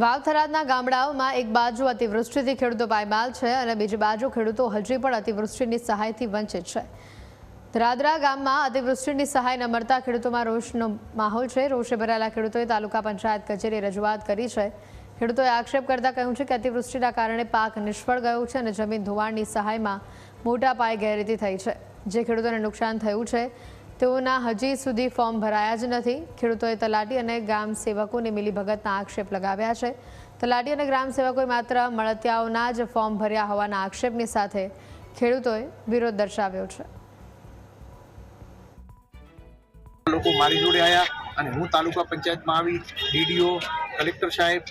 વાવથરાદના ગામડાઓમાં એક બાજુ અતિવૃષ્ટિથી ખેડૂતો પાયમાલ છે અને બીજી બાજુ ખેડૂતો હજી પણ અતિવૃષ્ટિની સહાયથી વંચિત છે. ધ્રાદરા ગામમાં અતિવૃષ્ટિની સહાય ન મળતા ખેડૂતોમાં રોષનો માહોલ છે. રોષે ભરાયેલા ખેડૂતોએ તાલુકા પંચાયત કચેરીએ રજૂઆત કરી છે. ખેડૂતોએ આક્ષેપ કરતા કહ્યું છે કે અતિવૃષ્ટિના કારણે પાક નિષ્ફળ ગયો છે અને જમીન ધોવાણની સહાયમાં મોટા પાયે ગેરરીતિ થઈ છે. જે ખેડૂતોને નુકસાન થયું છે તેઓના હજી સુધી ફોર્મ ભરાયા જ નથી. ખેડૂતોએ તલાટી અને ગ્રામ સેવકોને મિલીભગતના આક્ષેપ લગાવ્યા છે. તલાટી અને ગ્રામ સેવકોએ માત્ર મળતિયાઓના જ ફોર્મ ભર્યા હોવાના આક્ષેપની સાથે ખેડૂતોએ વિરોધ દર્શાવ્યો છે. લોકો મારી જોડે આવ્યા અને હું તાલુકા પંચાયતમાં આવી. ડીડીઓ, કલેક્ટર સાહેબ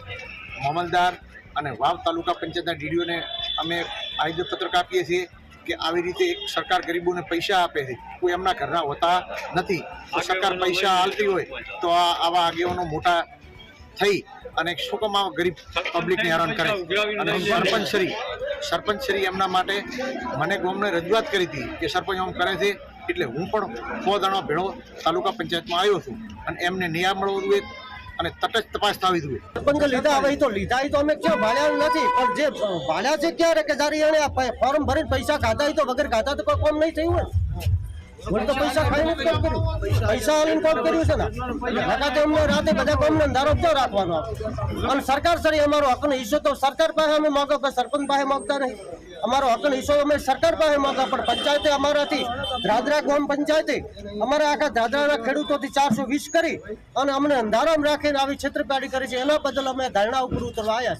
મામલદાર અને વાવ તાલુકા પંચાયતના ડીડીઓને અમે આયોજક પત્રક આપીએ છીએ. કે આવી રીતે એક સરકાર ગરીબોને પૈસા આપે છે. કોઈ એમના ઘરના હોતા નથી. સરકાર પૈસા હાલતી હોય તો આ આવા આગેવાનો મોટા થઈ અને શું કામ આવા ગરીબ પબ્લિકને હેરાન કરે? અને સરપંચ શ્રી સરપંચ શ્રી એમના માટે મને ગોમને રજૂઆત કરી હતી કે સરપંચ આમ કરે છે. એટલે હું પણ સો દાણા ભેળો તાલુકા પંચાયતમાં આવ્યો છું. અને એમને ન્યાય મળવું જોઈએ. અને તટસ્થ તપાસ થવી જોઈએ સરપંચ લીધા હવે તો લીધા તો અમે ક્યાં ભાળ્યા નથી, પણ જે ભાળ્યા છે ક્યારે કે જારી એને ફોર્મ ભરીને પૈસા ખાધા તો વગર ખાધા તો કોઈ કોમ નહીં થયું હોય મને તો પૈસા ખાઈને જ કામ કર્યું? પૈસા આવીને કામ કર્યું છે ને નકા તો અમને રાતે બધા કોમને અંધારો ક્યાં રાખવાનો? અને સરકાર સરી અમારો હકનો હિસ્સો તો સરકાર પાસે અમે માગો કે સરપંચ પાસે માગતા નહીં. અમારો હકનો હિસ્સો અમે સરકાર પાસે માગો, પણ પંચાયતે અમારાથી દાદરા ગામ પંચાયતે, અમારા આખા ધ્રાદરાના ખેડૂતોથી ચારસો વીસ કરી અને અમને અંધારામાં રાખીને આવી છેતરપિંડી કરી છે. એના બદલ અમે ધારણા ઉપર ઉતરવા આવ્યા